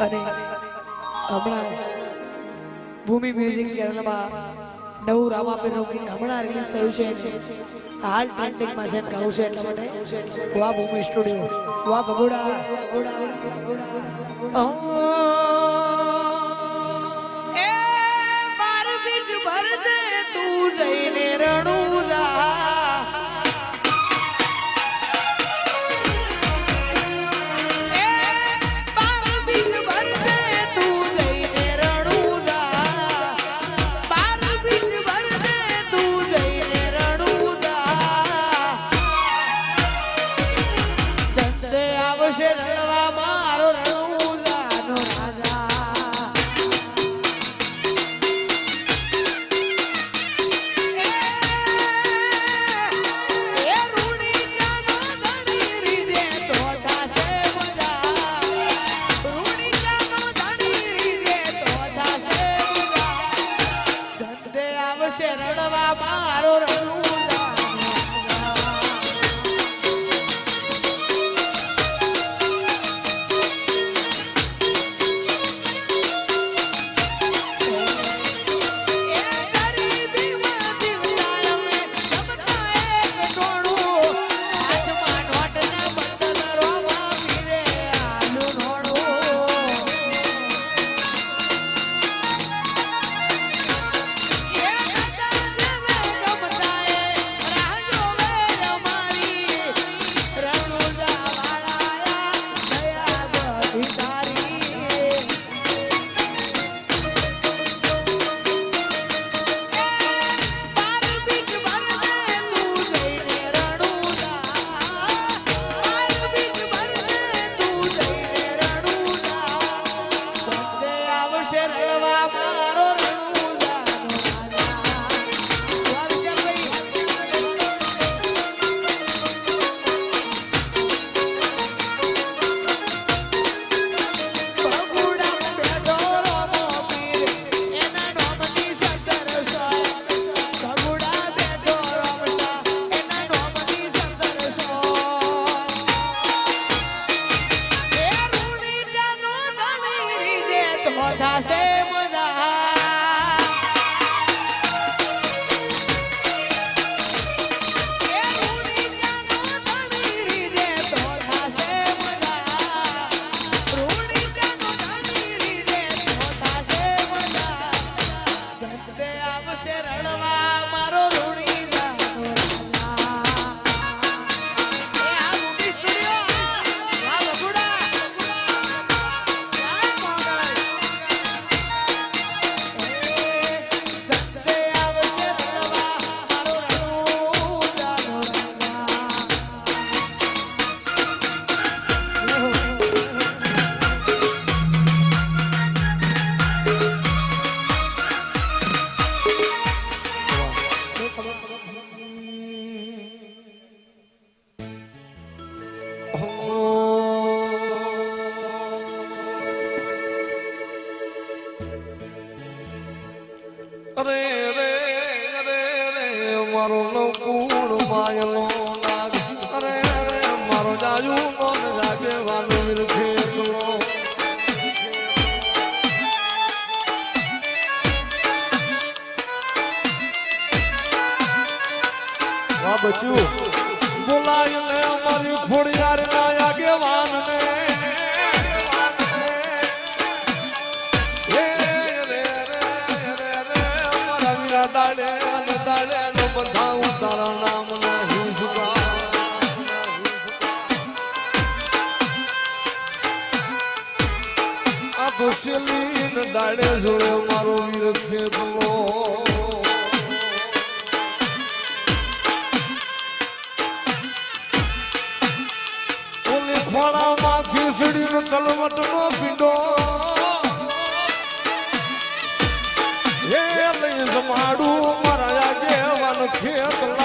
અને હમણાં જ ભૂમિ મ્યુઝિક ચેનલમાં નવું રામાપીરનું ગીત હમણાં રિલીઝ થયું છે હાલ ટ્રેન્ડિંગમાં છે ગાવું છે વા ભૂમિ સ્ટુડિયો વાહ ભગોડા ભગોડા ભગોડા આવશે રડવા મારો રડવું શેર સેવામાં Você é રે રે રે રે મારો નકુળ પાયલો નાગ. રે રે મારો જાજુ મન લાગે વાનો વિરખે વા બચ્યું બોલાય લે મારી ખોડિયાર ના આગેવાન ને ખુશલીન દાડે જોડે મારો વીર ખેતલો ખોળામાં ખીસડીનો કલવટનો પીડો જમાડું મારા આગેવાનું ખેત